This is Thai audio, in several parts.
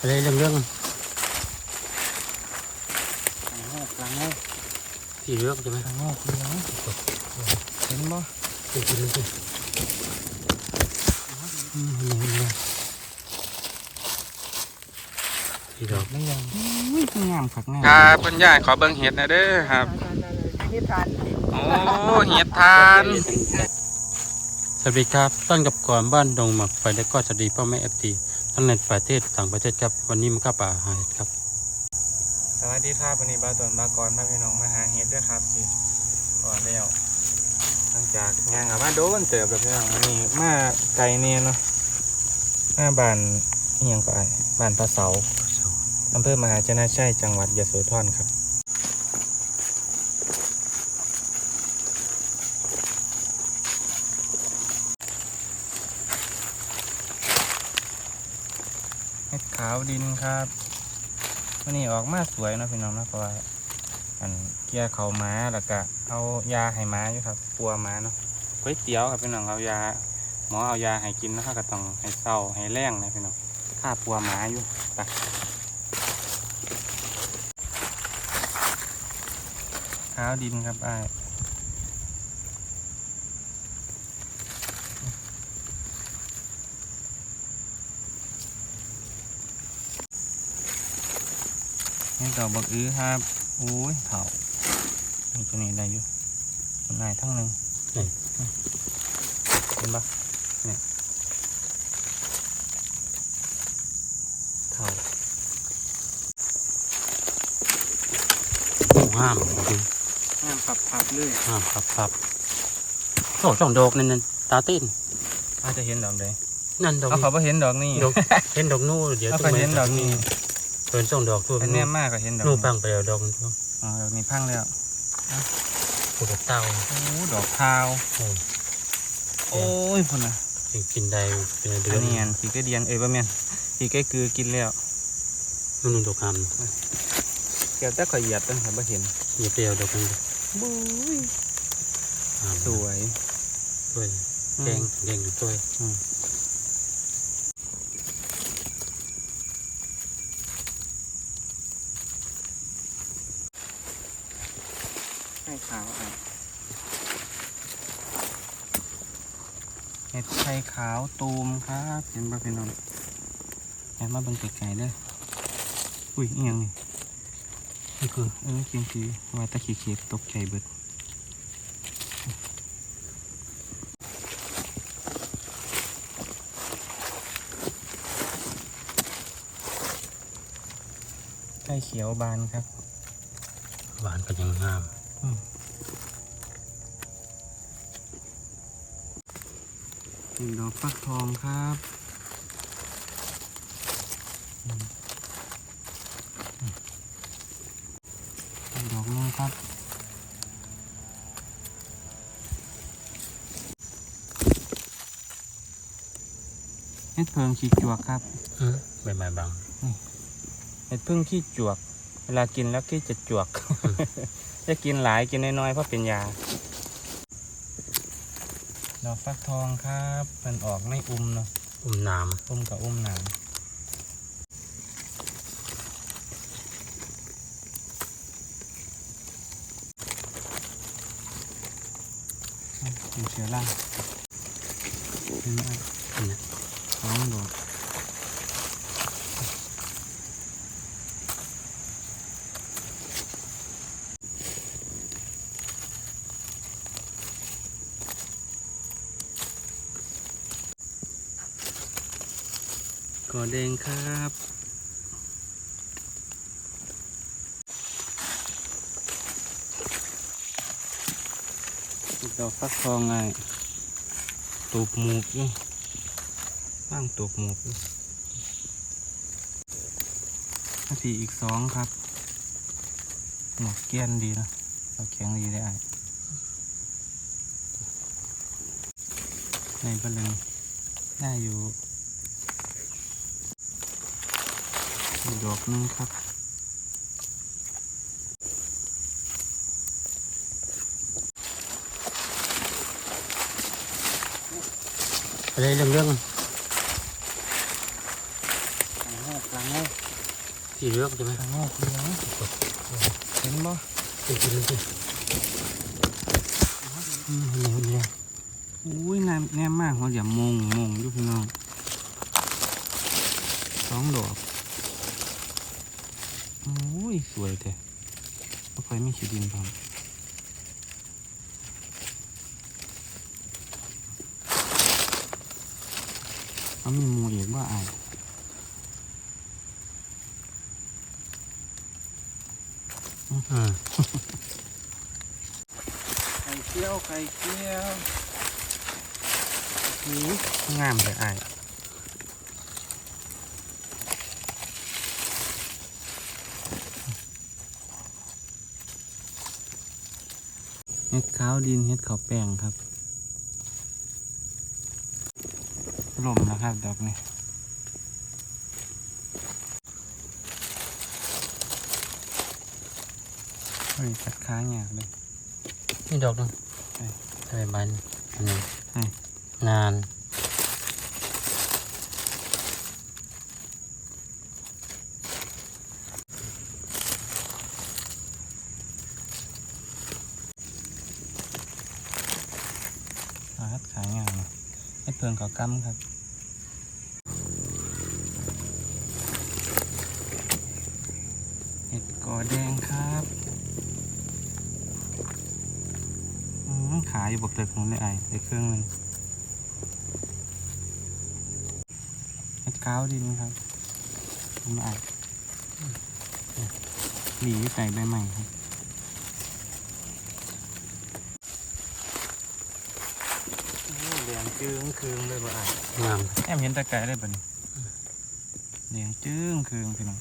อะไรเรื่องเรื่องหลังงอกหลังงอกสีเรื่องใช่ไหมหลังงอกเหลืองเห็นบ่สีเรื่องสิอืมเห็นไหมเห็นไหมสีดอกไม่ยังอุ้ยงามคักงามครับเพิ่นยายขอเบิ่งเห็ดหนะเด้อครับเฮ็ดทานโอ้เห็ดทานสวัสดีครับต้นกับก่อนบ้านดงหมักไฟและก็สวัสดีพ่อแม่เอฟที ทั้งในประเทศต่างประเทศครับวันนี้มันก็ป่าหาเห็ดครับ สวัสดีครับวันนี้บาตวนบากรพาพี่น้องมาหาเฮ็ดด้วยครับพี่ก่อนแล้วหลังจากงานกับมาโดนเติบแบบพี่น้องวันนี้มาไกลเนี่ยเนาะมาบ้านเฮียงก็ไอ้บ้านปลาเสาอำเภอมหาชนะชัยจังหวัดยโสธรครับ เห็ดขาวดินครับวันนี้ออกมาสวยนะพี่น้องนะเพราะว่าอันเกียร์เขาม้าแล้วก็เอายาให้ม้าอยู่ครับปัวม้าเนาะก๋วยเตี๋ยวครับพี่น้องเอายาหมอเอายาให้กินแล้วก็ต้องให้เศร้าให้แรงนะพี่น้องฆ่าปัวม้าอยู่ไปขาวดินครับไอ้ นี่ดอกบักอื้อครับโอ้ยเถานี่ตัวนี้ได้อยู่คนไหนทั้งหนึ่งนี่เห็นปะเนี่ยเถาโอ้ห้ามจริงงามผับผับๆเลยห้ามครับครับโอ้สองดอกนั่นนั่นตาตีนอาจจะเห็นดอกใดนั่นดอกเอานี้เขาไปเห็นดอกนี่ดอกเห็นดอกนู่นเดี๋ยวเอาต้เขางเห็นดอกนี่ เพิ่นส่งดอกทั่วอันเนี้ยมากก็เห็นดอกนู่นนี่ปังไปแล้วดอกนึงอ๋อดอกนี้พังแล้วปลูกเต้าโอ้ดอกข้าวโอ้โอ้ยพุ่นนะกินได้เป็นเดืออันนนี้อันผีกระเดียนเอ้ยบ่แม่นผีกระกือกินแล้วนู่นดอกคเกี่ยวแต่ข่อยเหยียบตั้งแต่บ่เห็นำอย่าเปรี้ยวดอกนึงบุ้ยห้ามสวยด้วยแดงแดงอยู่ด้วย ให้ขาวอะเห็ดไข่ขาวตูมครับเห็นบ่พี่น้องแอบมาเบิ่งไกลๆเด้ออุ้ยอีหยังนี่นี่คือเออเกียงคือว่าตะขี้เข็บตกใจเบิดไข่เขียวบานครับหวานก็ยังงาม เป็นดอกฟักทองครับอืมอืมเป็นดอกนึงครับเห็ดเพิงขี้จวกครับอืมใบไม้บางเห็ดพึ่งขี้จวก เวลากินแล้วขี้จะจวก จะกินหลายกินน้อยๆเพราะเป็นยา ดอกฟักทองครับมันออกไม่อุ้มเนาะอุ้มน้อุ้มกับอุ้มหนามเป็นเชื้อราเห็นไหมำอันนี้ท้องดอก อแดงครับดอกฟักทองไงตูบหมูกอยู่บ้างตูบหมูกนาทีอีกสองครับ หมวกเกี้ยนดีนะเราแข็งดีได้อะในบ้านเลยได้อยู่ อีกดอกหนึงครับ อะไรเรื่องเรื่องหลังงอกหลังงอกสีเหลืองใช่ไหมข้างนอกเหลืองเห็นบ่เป็นสีเหลืองสิอืมเหนียวเหนียวอุ้ยแนมแนมมากหัวเหลี่ยมมงมงอยู่พี่น้องสองดอกอุ้ ยสวยแต่ไม่ค่อยมีขีดินพร้อมเอามีหมูอีกว่าอ่านอืมไข่เจียวไข่เจียวอุ้ยงามเลยอ่ เห็ดขาวดินเห็ดขาวแป้งครับลมนะครับดอกนี้เฮ้ยตัดค้างอย่างเลยนี่ดอกนึงใช่ใช่ใบนึงอันนี้ใช่นาน ครับขายงานให้เพื่อน ก่อกำครับเห็ดกอแดงครับอืมขายอยู่บกเตึกของในไอในเครื่องหนึงเห็ดก้าวดินครับของในไอหลีใส่ใบใหม่ครับ แดง จึ้งคืงเลยบ่อะงามแอมเห็นตะไคร้เลยบ่นี่แดงจึ้งคืงพี่น้อง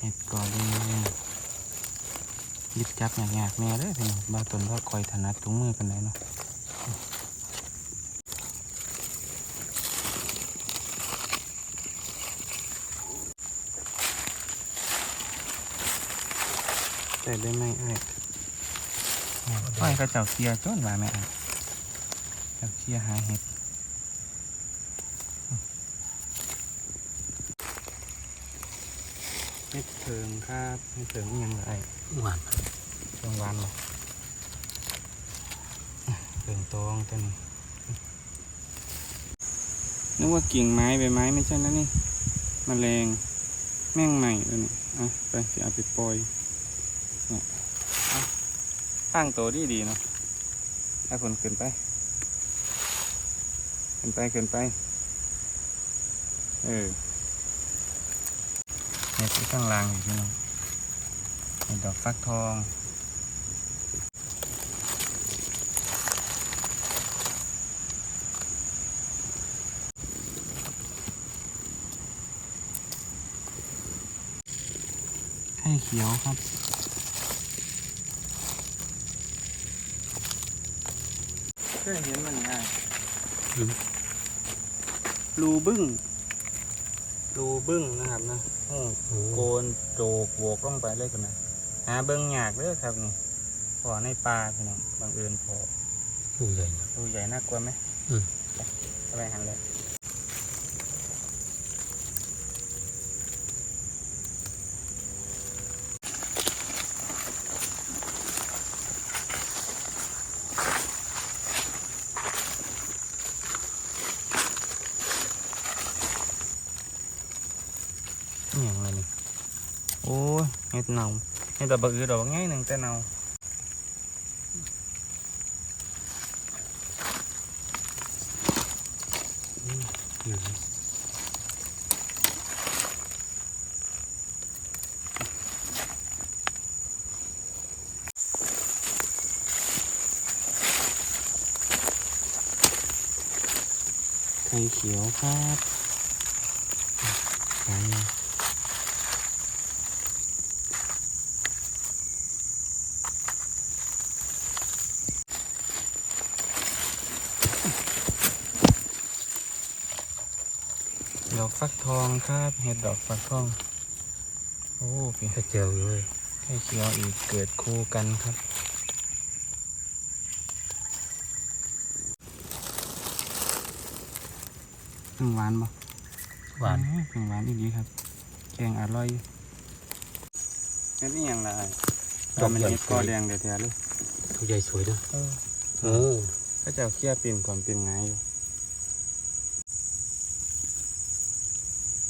เห็ดก่อแดงหยิบจับยากๆแม่เลยพี่น้องบางตนว่าคอยถนัดถุงมือกันไหนเนาะแต่ได้ไหมไอ้ไอ้ก็เจ้าเกียร์จนว่าแม่ไอ้เจ้าเกียร์หาเห็ดเห็ดเพิงครับเห็ดเพิงอิหยังไรหวานเพิงหวานบ่เพิงตองตัวนี้นึกว่ากิ่งไม้ใบไม้ไม่ใช่นะนี่มแมลงแม่งใหม่ตัวนี้อะไปสิเอาไปปล่อยเนี่ยเอาตั้งตัวดีดีๆเนาะให้คนขึ้นไป ขึ้นไปขึ้นไป เออเห็ดที่ข้างล่างอยู่พี่น้องเห็ดดอกฟักทองไข่เขียวครับเคยเห็นมันง่าย รูบึ้งรูบึ้งนะครับนะโอ้โอ้โกนโจกโวกลงไปเลยคนนะหาเบิ้งยากเด้อครับนี่พอในปลาพี่น้องบังเอิญพอดูใหญ่นะดูใหญ่น่ากลัวไหมอืมไปไปหันเลยนี่อย่างไรนี่โอ้ ยเห็ดเน่าเห็ดดอกบักอือดอกง่ายหนึ่งแต่เน่า หนา ไข่เขียวครับไข่ดอก ฟักทองครับเห็ดดอกฟักทอง โอ้พี่ถ้าเจียวอยู่เลยไข่เขียวอีกเกิดคู่กันครับหวานปะหวานอืมหวานอีกดีครับแกงอร่อยเฮ็ดนี่ยังไงดอกมันใหญ่เฮ็ดกอแดงเดี๋ยวเทียเลยใหญ่สวยนะเออโอ้ก็จะเอาเคี่ยวปีนก่อนปีนไงายอยู่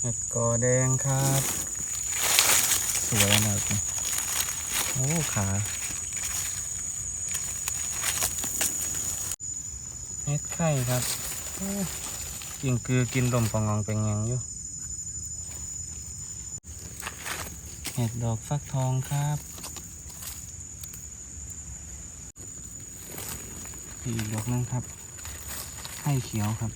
เห็ดกอแดงครับ สวยหน่อยโอ้ขาเห็ดไข่ครับโอ้กินคือกินลมปองงองเป็นยังอยู่เห็ดดอกฟักทองครับอีกดอกนึงครับไข่เขียวครับ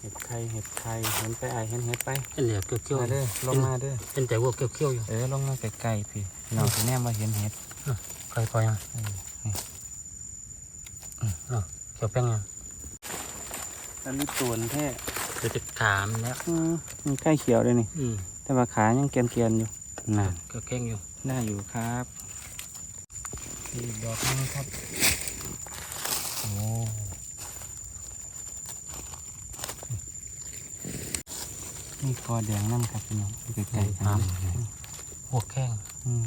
เห็ด ไข่เห็ดไข่เห็นไปไอายเห็นเห็ดไปเห็นเหลือเกี้ยวมาเด้อลงมาเด้อๆเห็นแต่ว่าเกี้ยวๆอยู่เออลงมาไกลๆพี่น้องพี่แนมว่าเห็นเห็ดค่อยๆอะเออนี่อะเกี่ยวแป้งยังแล้วมีตัวนแท้เดี๋ยวจะขามแล้วอืมมีไข่เขียวเลยนี่อืมแต่ว่าขายังเกรียนๆอยู่น่ะเกี่ยวแก้งอยู่น่าอยู่ครับอีกดอกหนึงครับ นี่กอแดงนั่นครับพี่น้องอยู่ไกลๆกันตามเลยหัวแข้งอืม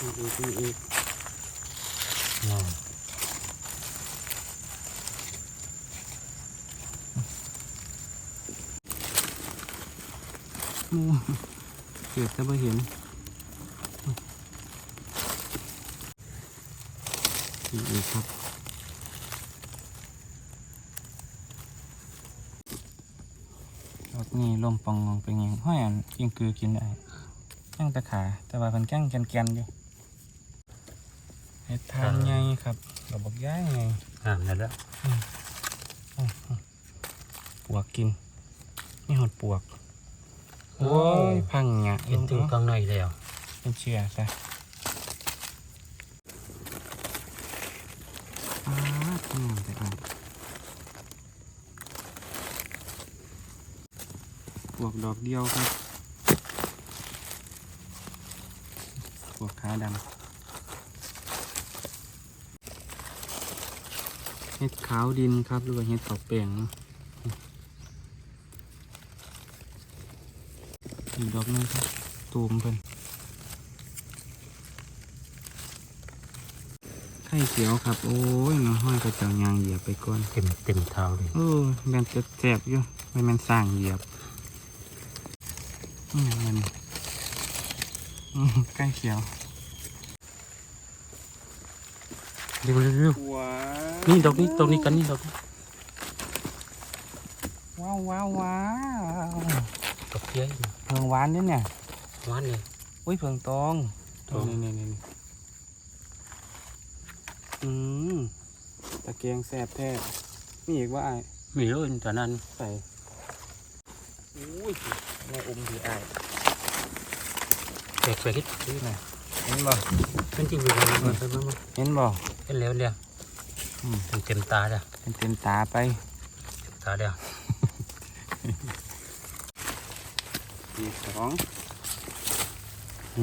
อีกอีกอีกอีกน่ะโอ้เกิดจะไม่เห็น อีกอีกครับดอกนี่ลมปองงองเป็นยังห้อยอันกินคือกินได้ย่างตะขา แต่ว่ามันแก้งแกนๆอยู่เห็ดทานไงครับเราบอกย้ายไงอ่ามนั่นแล้วปวกกินนี่หดปวก โอ้ยพังเนี่ยเห็นถึงกลางในแล้วเป็นเชื่อซะอ้าทำ งานแต่อะปวกดอกเดียวครับปวกขาดำเห็ดขาวดินครับหรือว่าเห็ดขาวแป้งเนาะดอกหนึงครับตูมเพิ่น ข่เขียวครับ โอ้ยน้องห้อยกระเจ้ายางเหยียบไปก่อนเต็มเต็มเท้าเลยเออแมนจะแสบอยู่ไม่แมนสร้างเหยียบนี่อย่างมันอืมไก่เขียวเร็วเร็วเร็วว้านี่ดอกนี้ดอกนี้กันนี่ดอกนี้ว้าวว้าวว้าวดอกเกี้ยวอยู่เพิงหวานด้วยเนี่ยหวานเลยอุ้ยเพิงตองตองนี่นี่นี่นี่ อืมตะเกียงแสบแท้มีอีกว่าไอ้ายมีเลยตอนนั้นใส่อุ้ยแม่อมดีไอ้ายแปลกแปลกคิดนี่นะเห็นบ่เป็นจริงเลยมันมันมันเห็นบ่เป็นแล้วแล้วอืมเต็มเต็มตาแล้วเป็นเต็มตาไปตาแล้วอีกสอง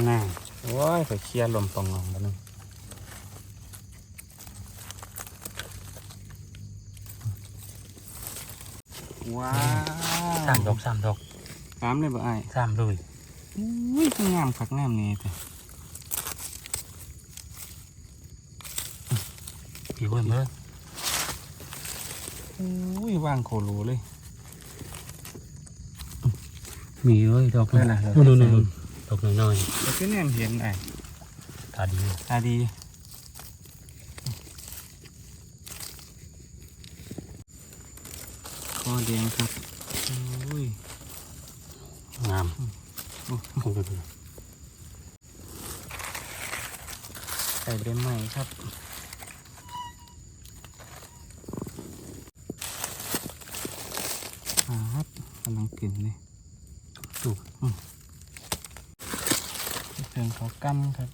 น่าโอ้ยไปเคลียร์ลมปองงองแล้วนึง ว้าวสามดอกสามดอกสามเลยบ่ไอ้ายสามเลยอุ้ยงามคักงามนี่แต่ผิวเว้ยเมื่ออุ้ยวางโคโลเลย มีเว้ยดอกนั่นน่ะนู่นนู่นนู่นดอกน้อยแต่ก็แน่นเห็นไอ้ายๆตาดีตาดี อแดงครับอุ้ยงามโอ้โอ้โหใส่ใบใหม่ครับครับกำลังกลิ่นเลยถูกเพิงเขากำครับ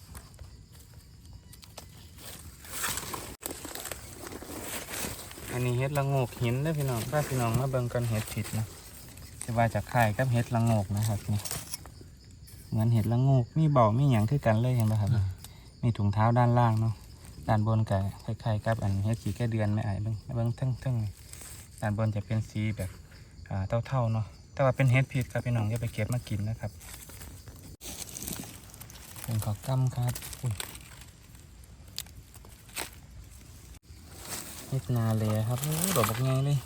อันนี้เห็ดละโงกหินนะพี่น้องถ้าพี่น้องมาเบิ่งกันเห็ดผิดนะจะว่าจากไข่กับเห็ดละโงกนะครับนี่เหมือนเห็ดละโงกมีเบามีหยังคือกันเลยเห็นไหมครับอ่าแมีถุงเท้าด้านล่างเนาะด้านบนกับคล้ายๆกับอันเฮ็ดสีแก้เดือนไม่อายเบิ่งเบิ่งเทั้งๆด้านบนจะเป็นสีแบบอ่าเท่าๆเนาะแต่ว่าเป็นเฮ็ดพิษครับพี่น้องอย่าไปเก็บมากินนะครับเป็นขอกำครับอุ้ย เฮ็ดนาเลยครับโอ้ดอกบักใหญ่เลย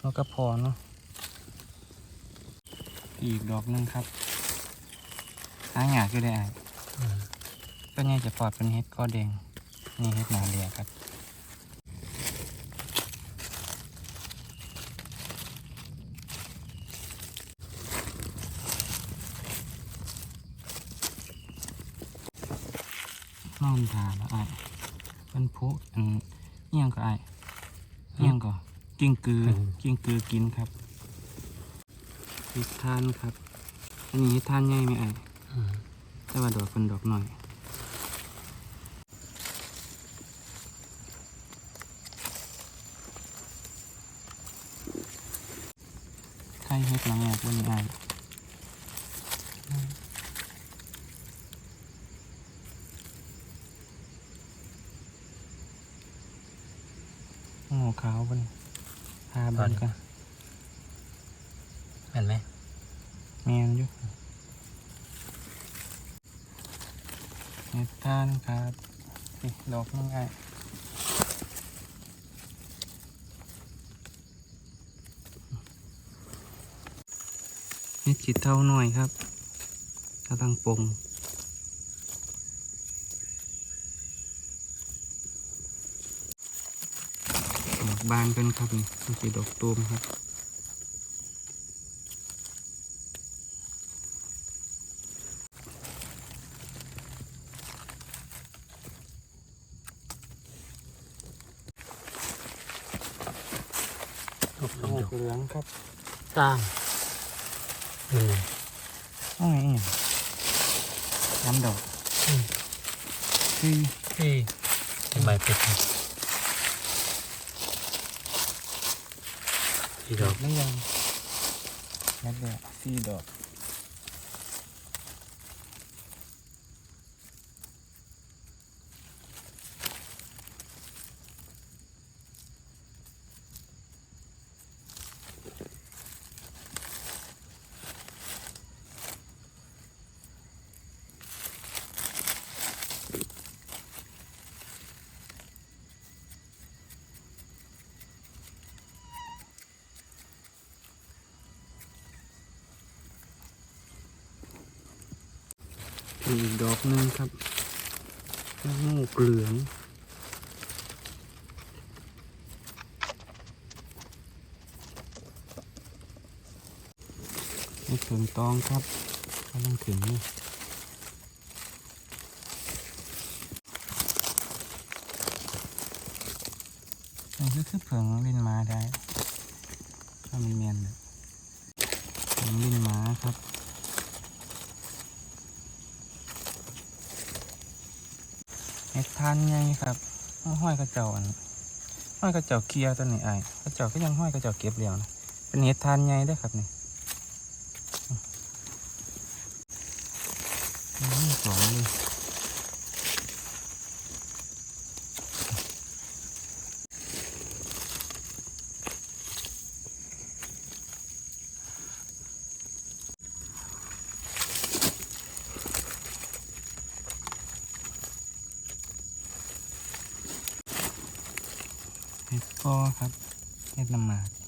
แล้วก็พอเนาะอีกดอกนึงครับหาหยากอได้ก็เนี่ยจะปลอดเป็นเฮ็ดก้อแดงนี่เฮ็ดนาเรียครับนอนทาแล้วไอ้าย มันพุอันเอียงก็ไอ้ายเอียงก็กิ้งกือกิ้งกือกินครับเฮ็ดทานครับ อันนี้เฮ็ดทานใหญ่ไหมไอ้ายแต่ว่าดอกเป็นดอกหน่อยใครเฮ็ดหลังแอกวันนี้ไอ้ายโง่ ขาวบนหาเบันกันเห็นไหมแมนอยู่เฮ็ดทานครับนี่ดอกนึงไอ้ายเฮ็ดจิตเท่าหน่อยครับกำลังปรุงดอก บานกันครับนี่มันเป็นดอกตูมครับลูกโอ้เหลืองครับตามนี่ โอ้ยอหย่างน้ำดอก อืม คือ ที่เป็นใบเป็ดนี่ ที่ดอก ไม่ยังนัดเดียวสี่ดอกอีกดอกหนึ่งครับแล้วงูเหลือง นี่ถึงตองครับกำลังถึงนี่นี่คือคือเผิงลินมาได้ถ้ามันเมียนเลยเผิงลินมาครับเฮ็ดทานไงครับห้อยกระเจ้าอันห้อยกระเจ้าเคลียร์ตัวนี้ไอ้กระเจ้าก็ยังห้อยกระเจ้าเก็บเดียวนะเป็นเฮ็ดทานไงได้ครับนี่อืมสองเลย เฮ็ดก็ครับเห็ดน้ำหมาก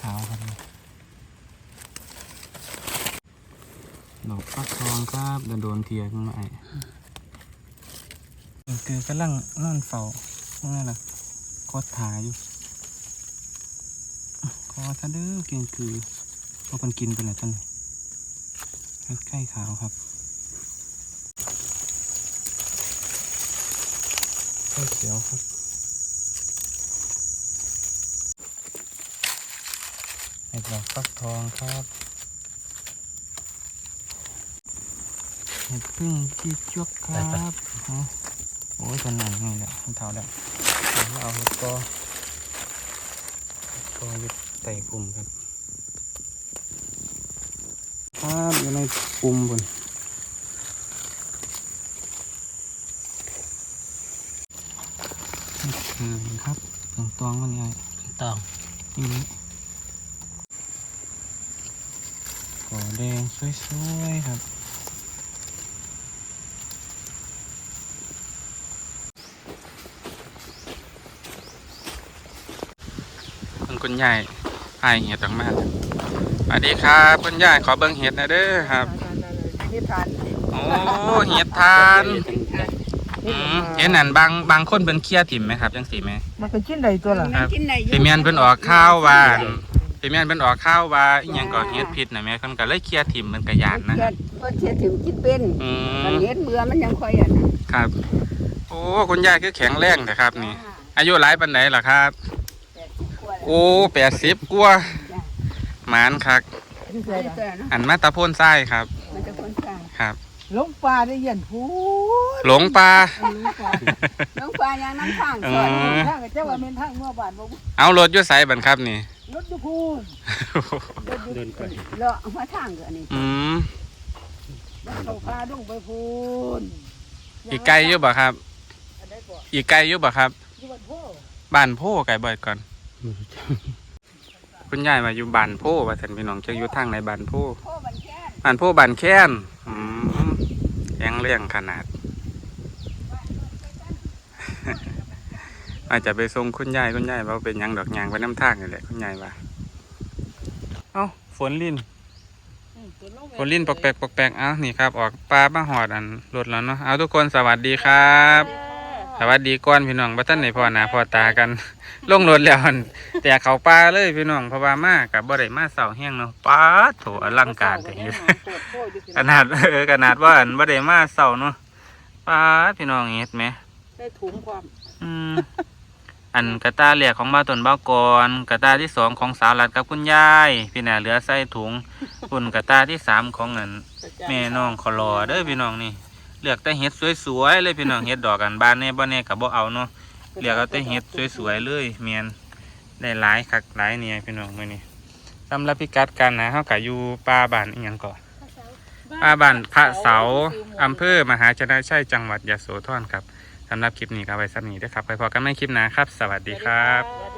ขาวครับดอกฟักทองครับจะโดนเทียขึ้นมาไอ้คือกำลังนั่นเฝ้าพวกนั้นแหละกดถาอยู่คอทะดื้อกินคือเพราะมันกินไป็นอะไรต้ใกล้ขาวครับเขียวครับ เห็ดดอกฟักทองครับเห็ดพึ่งที่จวกครับอ๋อโอ้ยตัวหนังนี่แหละมันเท่าแล้วเดี๋ยวเอาเห็ดกอเห็ดกออยู่ไต่ปุ่มครับครับอยู่ในปุ่มบนนี่คือครับตรงตวงมันไงต้องนี่ก่ อแดงสวยๆครับคุณคุณยายไอายเห็ดออกมาสวัสดีครับคุณยายขอเบิ่งเห็ดหนะเด้อครับ นี่ทานโอ้เห็ดทานอืมเห็นนั่นบางบางคนเป็นเคี้ยถิ่มไหมครับจังสีไหมมันเป็นชิ้นใดตัวล่ะครับพี่เมียนเป็นออกข้าววาน พี่เมียนเป็นออกข้าวว่าอหยังก่อเห็ดพิษนะแม่คนก็เลยเคี้ยถิ่มมันกระยานนะเกิดเพิ่นเสียถึงคิดเป็นอืมันมเฮ็ดเบื่อมันยังค่อยอะนะครับ โอ้คุณยายคือแข็งแรงนะครับ นี่ อายุหลายปันไหนล่ะครับโอ้แปดสิบกว่าหมานคักที่ใส่ตัวนะอันมาตาโพ่นไส้ครับ มันจะคนสร้างครับ ลงปลาได้ยันพูหลงปลาลงปลายังน้ำข้างเอก่อนอทางก็จะว่าเป็นทางเมื่อบ้านบ่เอารถอยุ่ใส่บันครับนี่ รถอยู่พูนเดินไป เลาะมาทางก็อันนี้อืมแล้วเขาพาลงไปพูนอีกไกลอยู่บ่ครับ อันใดบ่อีกไกลอยู่บ่ครับ อยู่บ้านโพบ้านโพไก่บ่อยก่อนไม่รู้จักคุณยายมาอยู่บ้านโพว่าท่านพี่น้องจะอยู่ทางไหนบ้านโพ โพบ้านแค้นบ้านโพบ้านแค้นอืมแข็งเรื่องขนาด อาจจะไปส่งคุณยายคุณยายว่าเป็นหยังดอกยางไปน้ำทางนี่แหละคุณยายว่าเอ้าฝนลินฝนลิ้นปอกแปกปอกแปกเอานี่ครับ ออกปลาบ้าหอดอันรถแล้วเนาะเอาทุกคนสวัสดีครับ สวัสดีก้อนพี่น้องบัท่านในพ่อหนาพ่อตากัน ลงรถแล้วอั่นแต่เขาปลาเลยพี่น้องเพราะว่ามากับบ่ได้มาเสาแห้งเนาะป้าโถอลังการแต่นี้ขนาดเออขนาดว่าอันบ่ได้มาเสาเนาะป้าพี่น้องเฮ็ดไหมได้ถุงความอืมอันกระตาเหลียกของบ้าตนบ้ากอนกระตาที่สองของสาวรัดกับคุณยายพี่น่เหลือใส่ถุงปุ่นกระตาที่สามของเงินแม่น้องขอรอเด้อพี่น้องนี่เลือกแต่เห็ดสวยๆเลยพี่น้องเห็ดดอกกันบ้านแน่บ่แน่กับบ่เอาเนาะ เหลือกเอาแต่เห็ดสวยๆเลยเมียนได้หลายคักหลายเนี่ยพี่น้องมื้อนี้สำหรับพิกัดกันนะเฮาก็อยู่ป่าบ้านอีหยังก่อป่าบ้านพระเสาอำเภอมหาชนะชัยจังหวัดยะโสธรครับสำหรับคลิปนี้ก็ไว้สักนี้เด้อครับไปพอกันใหม่คลิปหน้าครับ สวัสดีครับ